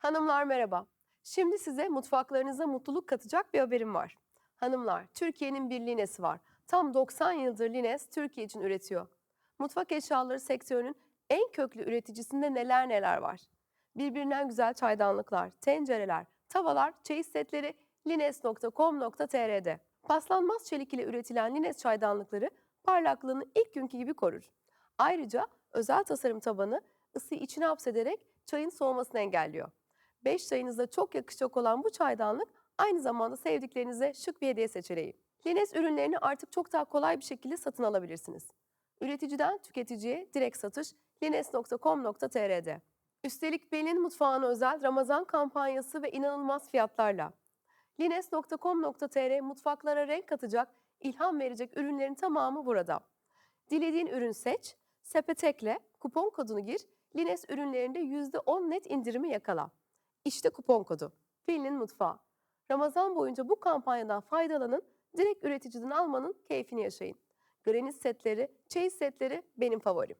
Hanımlar merhaba. Şimdi size mutfaklarınıza mutluluk katacak bir haberim var. Hanımlar, Türkiye'nin bir Lines'i var. Tam 90 yıldır Lines Türkiye için üretiyor. Mutfak eşyaları sektörünün en köklü üreticisinde neler neler var. Birbirinden güzel çaydanlıklar, tencereler, tavalar, çeyiz setleri lines.com.tr'de. Paslanmaz çelik ile üretilen Lines çaydanlıkları parlaklığını ilk günkü gibi korur. Ayrıca özel tasarım tabanı ısıyı içine hapsederek çayın soğumasını engelliyor. 5 çayınıza çok yakışacak olan bu çaydanlık aynı zamanda sevdiklerinize şık bir hediye seçeneği. Lines ürünlerini artık çok daha kolay bir şekilde satın alabilirsiniz. Üreticiden tüketiciye direkt satış lines.com.tr'de. Üstelik Belin Mutfağı'na özel Ramazan kampanyası ve inanılmaz fiyatlarla. Lines.com.tr mutfaklara renk katacak, ilham verecek ürünlerin tamamı burada. Dilediğin ürün seç, sepet ekle, kupon kodunu gir, Lines ürünlerinde %10 net indirimi yakala. İşte kupon kodu. Filinin Mutfağı. Ramazan boyunca bu kampanyadan faydalanın, direkt üreticiden almanın keyfini yaşayın. Greniz setleri, çeyiz setleri benim favorim.